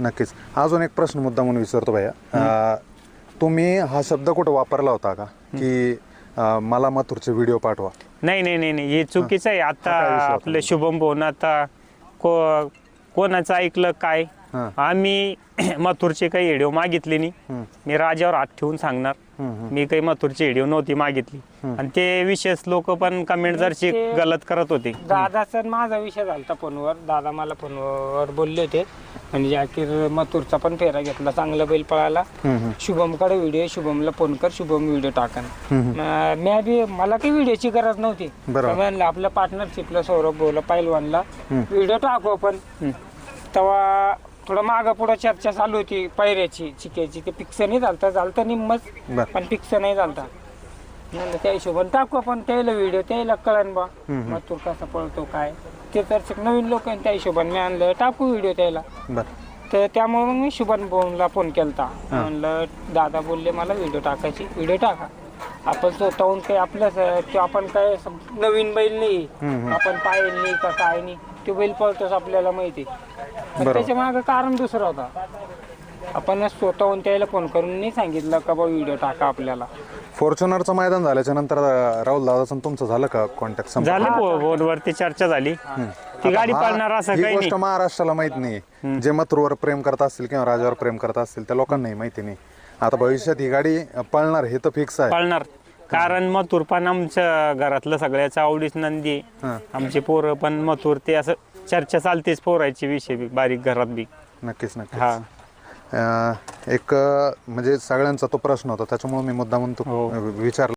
नक्कीच. अजून एक प्रश्न मुद्दा म्हणून विचारतो भैया. तुम्ही हा शब्द कुठं वापरला होता का? की अं, मला मथुरचे व्हिडिओ पाठवा. नाही नाही नाही नाही. हे चुकीचं आहे. आता? आपलं शुभम भवन आता को कोणाचं ऐकलं काय? हां. आम्ही मथुरचे काही व्हिडिओ मागितले नाही. मी राजावर हात ठेवून सांगणार. मी काही मथुरची व्हिडिओ नव्हती मागितली. आणि ते विशेष लोक पण कमेंट जरशी ते- गलत करत होते. दादाचा आणि माझा विषय झाला फोनवर. दादा मला फोनवर बोलले होते. म्हणजे अखेर मथुरचा पण फेरा घेतला चांगला बैल पळाला. शुभमकडे व्हिडिओ शुभमला फोन कर शुभम व्हिडिओ टाकन. मी बी मला काही व्हिडिओची गरज नव्हती. बरोबर. तर म्हणलं आपल्या पार्टनरशिपला सौरभ बोला पहिलवानला व्हिडिओ टाकू आपण. तेव्हा थोडं मागं पुढं चर्चा चालू होती पैऱ्याची चिक्याची. ते पिक्स नाही झालता झालतं निम्मच बर. पण पिक्स नाही झालता म्हणलं त्या हिशोबाने टाकू आपण त्याला व्हिडिओ त्याला कळन बा. मग तू कसा पळतो काय? ते तर नवीन लोक आहेत त्या हिशोबाने. मी आणलं टाकू व्हिडिओ त्याला. बर. तर त्यामुळे मग मी शुभन भाऊला फोन केलता. म्हणलं दादा बोलले मला व्हिडिओ टाकायची. व्हिडिओ टाका. आपण स्वतःहून काही आपलंच आहे, ते आपण काय सम- नवीन बैल नाही. आपण पायल नाही का काय नाही ते बैल पळतोच आपल्याला माहिती पण बरोबर. त्याच्या मागं कारण दुसरं होता. आपण स्वतःहून त्याला फोन करून नाही सांगितलं का बा व्हिडिओ टाका आपल्याला. फॉर्च्युनरचं मैदान झाल्याच्यानंतर राहुल दादाचं तुमचं झालं का कॉन्टॅक्ट झाले फोनवरती चर्चा झाली. ती गाडी पाळणार असं ही काही गोष्ट नाही महाराष्ट्राला माहीत नाही. जे मथुरवर प्रेम करत असतील किंवा राजावर प्रेम करत असतील त्या लोकांनाही माहिती नाही. आता भविष्यात ही गाडी पळणार हे तर फिक्स आहे पाळणार कारण मथुर पण आमच्या घरातलं सगळ्याचं आवडीच नंदी आहे. हां. आमचे पोरं पण मथुर ते असं चर्चा चालतेच पोरायची विषय बी बारीक घरात बी नक्कीच नक्कीच हा अं, एक अं, म्हणजे सगळ्यांचा तो प्रश्न होता त्याच्यामुळे मी मुद्दा म्हणतो हो. विचारला